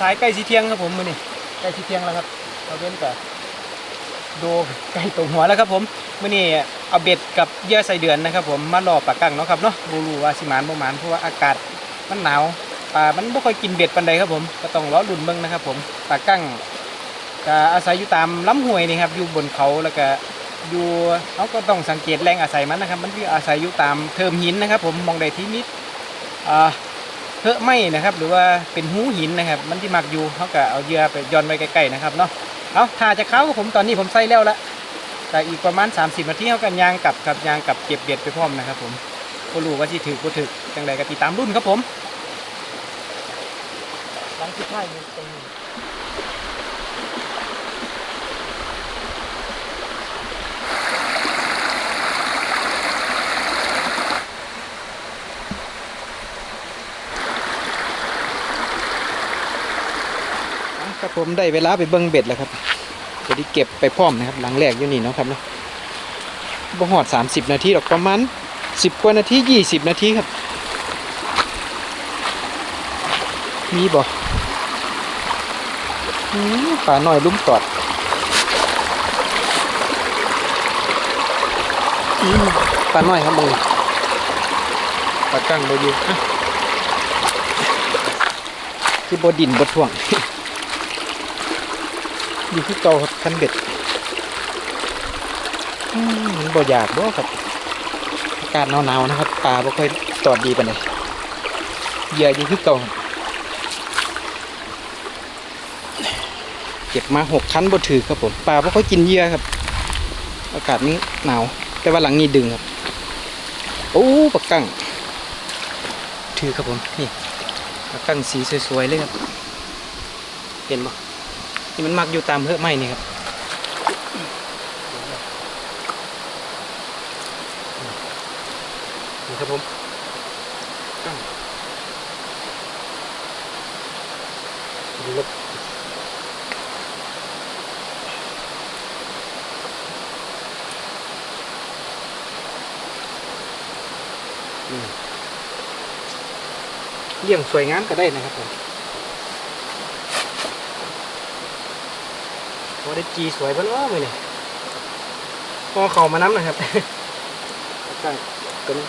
สายใกล้สีเที่ยงครับผมมือนี้ใกล้สีเที่ยงแล้วครับเอาเว้นกับโดใกล้ตรงหัวแล้วครับผมมื้อนี้เอาเบ็ดกับเยื่อใส่เดือนนะครับ ผมมาล่อปลากั้งเนาะครับเนาะบ่รู้ว่าสิมานบ่มานเพราะว่าอากาศมันหนาวปลามันบ่ค่อยกินเบ็ดปานใดครับผมก็ต้องรอลุ้นเบิ่งนะครับ ผมปลากั้งก็อาศัยอยู่ตามลำห้วยนี่ครับอยู่บนเขาแล้วก็อยู่เขาก็ต้องสังเกตแรงอาศัยมันนะครับ มันที่อาศัยอยู่ตามเทิมหินนะครับ ผมมองได้ที่นิดอ่า เทอะไหมนะครับ หรือว่าเป็นหูหินนะครับ มันที่หมักอยู่เขาก็เอาเหยื่อไปย้อนไว้ใกล้ๆนะครับเนาะเอาถ้าจะเข้ากับผมตอนนี้ผมใส่แล้วละแต่อีกประมาณ 30นาทีเขากันยางกลับกับยางกลับเก็บเบ็ดไปพร้อมนะครับ ผมก็รู้ว่าที่ถือก็ถือจังใดก็ติดตามรุ่นครับผมหลังที่ท้ายมันตรงนี้ครับ ผมได้เวลาไปเบิ้งเบ็ดแล้วครับจะได้เก็บไปพร้อมนะครับ หลังแรกอยู่นี่เนาะครับเนาะบ่หอด 30 นาทีหรอกประมาณ 10 กว่านาที 20 นาทีครับ มีบ่อืมปลาหน่อยลุ่มตอดอืมปลาหน่อยครับมึงปลากั้งบ่อยู่อะคือบ่ดินบ่ท่วง อยู่ที่เก่าครับคันเบ็ดมันบ่อยากบ่ครับอากาศหนาวๆนะครับปลาบ่ค่อยตอดดีปานใดเหยื่ออยู่ที่เก่าเก็บมาหกคันบ่ถือครับผมปลาบ่ค่อยกินเหยื่อครับ อากาศนี้หนาว แต่ว่าหลังนี้ดึงครับ โอ้ปลากั้งถือครับผมนี่ปลากั้งสีสวยๆเลยครับ เห็นบ่ นี่มันมักอยู่ตามเพื่อไม้นี่ครับนี่ครับผมดูครับเลี้ยงสวยงามก็ได้นะครับผม อ้ได้จีสวยเพิ่นว่ามือนี่พอเขามาน้ำนะครับใช่ตัวนี้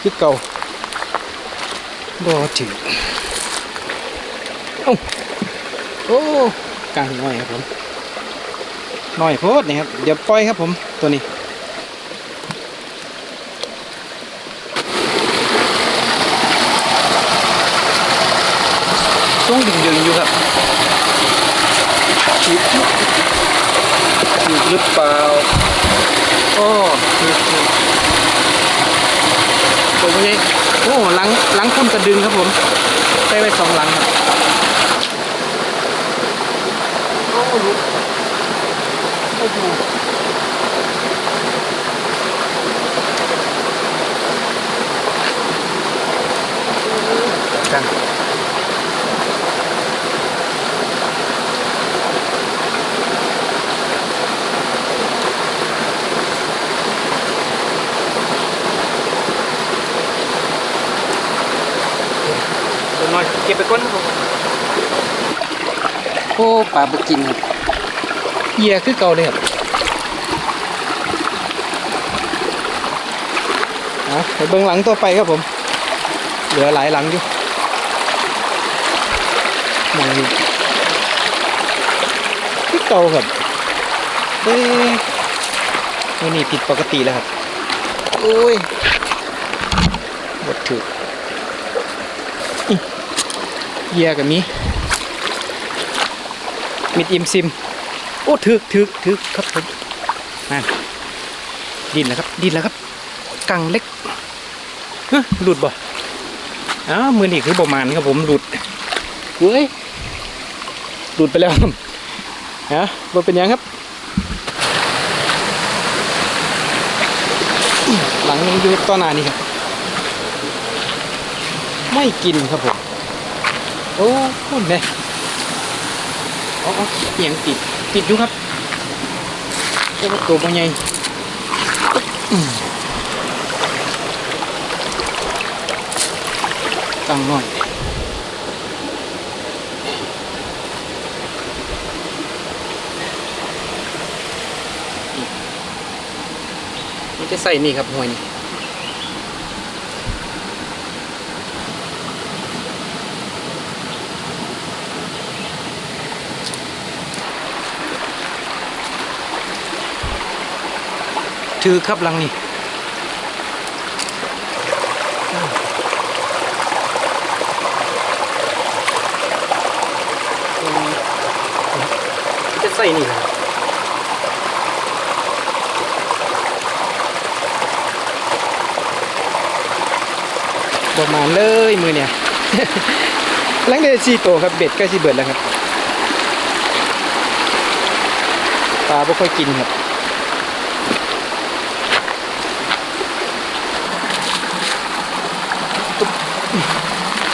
คือเก่าบ่ถือเอ้าโอ้กลางน้อยครับผมน้อยโพดนี่ครับ เดี๋ยวปล่อยครับผมตัวนี้ต้องดึงดึงๆอยู่ครับ ถูกถูกหรือเปล่าอ้อถูกถูกตัวนี้โอ้หลังหลังคนกระดึงครับผมใส่ไว้สองหลังครับโอ้หโอ้โหจัง ตัวน้อย เก็บไปก้นครับผมโอ้ปลาบกินครับเหยื่อคือเก่าเลยครับเอาไปเบื้องหลังตัวไปครับผม เหลือหลายหลังอยู่มองอยู่คือเก่าครับเอ้ยวันนี้ผิดปกติแล้วครับ โอ้ยบดถือ เหยียกับมีมิดอิมซิม โอ้ถึกถึกถึกครับผมนั่นดินแล้วครับ ดินแล้วครับ กังเล็กฮหลุดบ่อ้าวมือนี่คือประมาณครับผมหลุดเฮ้ยหลุดไปแล้วครับฮะบ่เป็นยังครับ หลังยังอยู่ต้นนานี่ครับ ไม่กินครับผม โอ้คุณเลยอ๋อเสียงติด ติดอยู่ครับตัวตัวมันใหญ่ตั้งหน่อยมันจะใส่นี่ครับหวยนี่ ถือครับลังนี่จะใส่นี่ประมาณเลยมือเนี่ยหลังเดือนสี่โตครับเบ็ดใกล้สิเบิดแล้วครับปลาไม่ค่อยกินครับ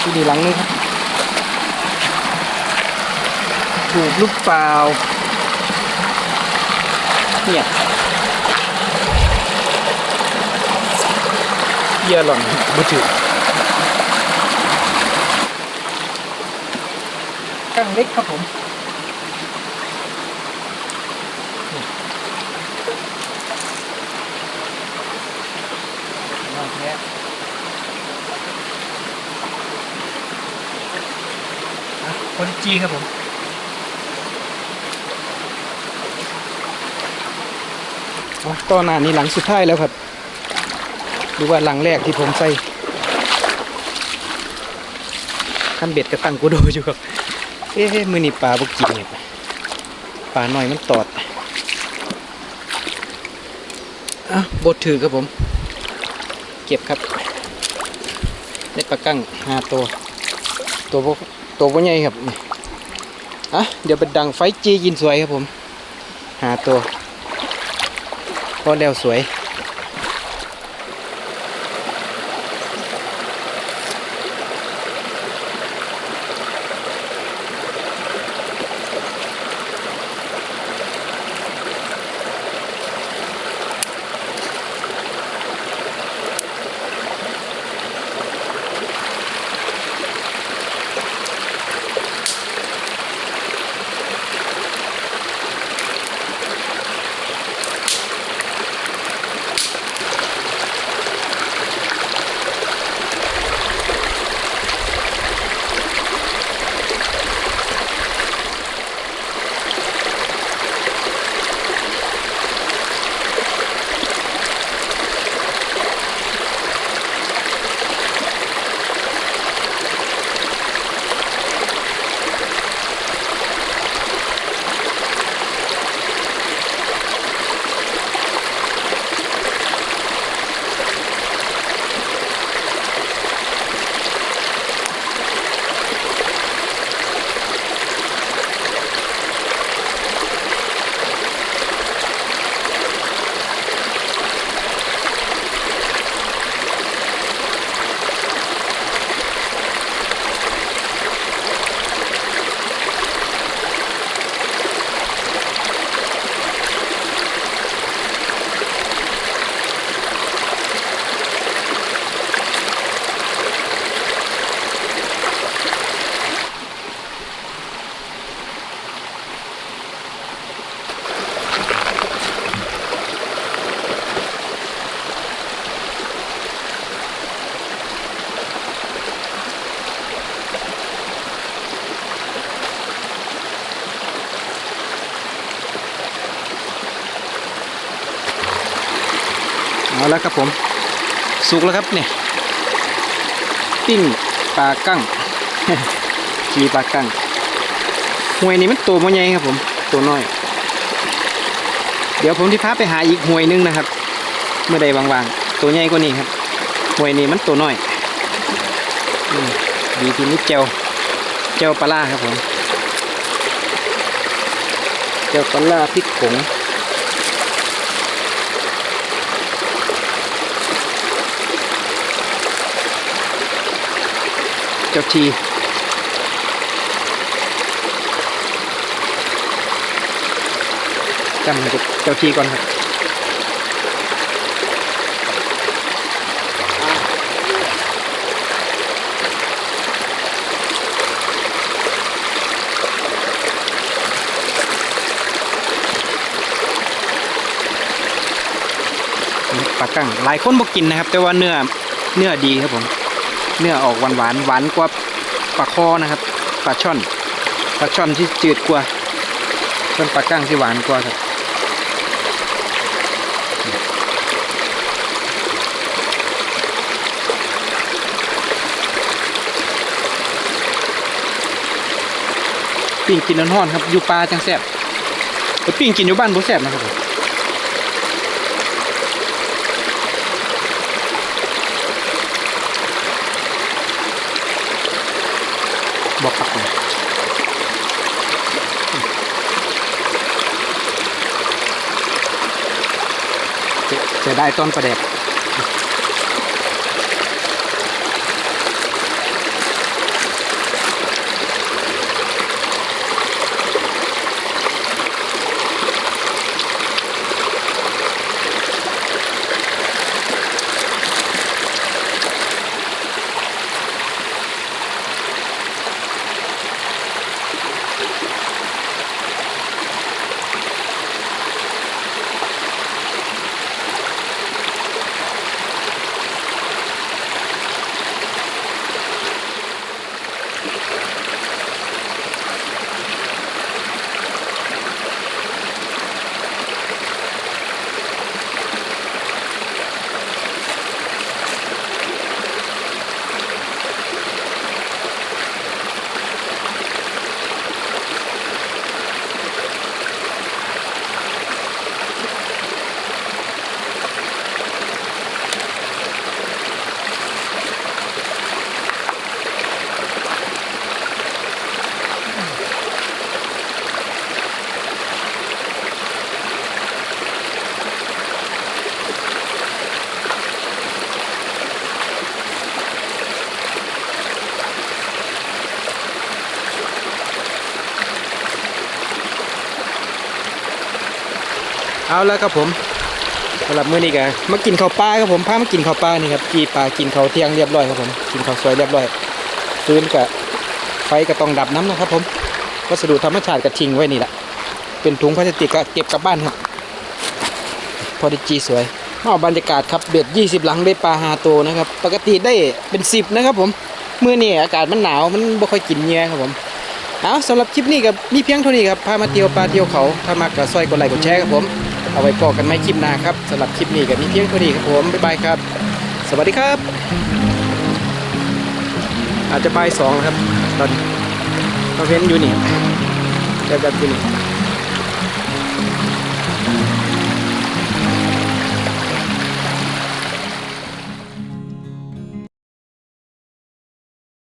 ที่นี่หลังนึงครับถูกลูกเปล่าเนี่ยเหยื่อหล่อนบุถือกั้งเล็กครับผมนี่น้องแท้อะคน จี ครับผมอ๋อตอนหน้านี้หลังสุดท้ายแล้วครับ ดูว่าหลังแรกที่ผมใส่ขั้นเบ็ดกับตั้งกูโดอยู่ครับ เอ๊ะมือนี่ปลาบกินเนี่ยปลาหน่อยมันตอดอะบดถือครับผม เก็บครับได้ปลากั้งห้าตัว ตัวบ่ตัวบ่ใหญ่ครับนี่ อะเดี๋ยวไปดังไฟจีกินสวยครับผม หาตัวพอแล้วสวย เอาแล้วครับผมสุกแล้วครับเนี่ยปิ้งปลากั้งกีปลากั้งหวยนี้มันตัวมันใหญ่ครับผมตัวน้อย เดี๋ยวผมที่พาไปหาอีกหวยหนึงนะครับ เมื่อใดวางๆ ตัวใหญ่กว่านี้ครับหวยนี้มันตัวน้อยดีที่นี่เจวเจวปลาร้าครับผมเจวปลาร้าพริกผง เจ้าทีจำเจ้าทีก่อนครับปลากั้งหลายคนบอกกินนะครับ แต่ว่าเนื้อเนื้อดีครับผม เนื้อออกหวานหวานหวานกว่าปลาคอนะครับปลาช่อนปลาช่อนที่จืดกว่าส่วนปลากั้งที่หวานกว่าครับปิ้งกินน้อนๆครับอยู่ปลาจังแซ่บไปปิ้งกินอยู่บ้านบ่แซ่บนะครับผม บอกครับผมจะจะ ได้ต้นประเด็ก เอาแล้วครับผมสำหรับมื้อนี้ก็มากินข้าวปลาครับผมพามากินข้าวปลานี่ครับกีปลากินข้าวเที่ยงเรียบร้อยครับผมกินข้าวสวยเรียบร้อยฟืนกับไฟก็ต้องดับน้ำนะครับ ผมวัสดุธรรมชาติก็ทิ้งไว้นี่แหละเป็นถุงพลาสติกก็เก็บกลับบ้านครับพอดีจีสวยเอาบรรยากาศครับเบ็ด20หลังได้ปลาหาโตนะครับ ปกติได้เป็น10นะครับผมเมื้อนี้อากาศมันหนาวมันบ่ค่อยกินเงื่อครับผมเอาสำหรับคลิปนี้กับมีเพียงเท่านี้ครับพามาเที่ยวปลาเที่ยวเขาถ้ามักก็ซอยกดไลค์กดแชร์ครับผม เอาไว้พอกันไม่คลิปหน้าครับสำหรับคลิปนี้กับมีเพียงเท่านี้ครับผม บ๊ายบายครับ สวัสดีครับ อาจจะบ่ายสองครับ ตอนเราเว้นอยู่นี่แบบแบบอยู่นี่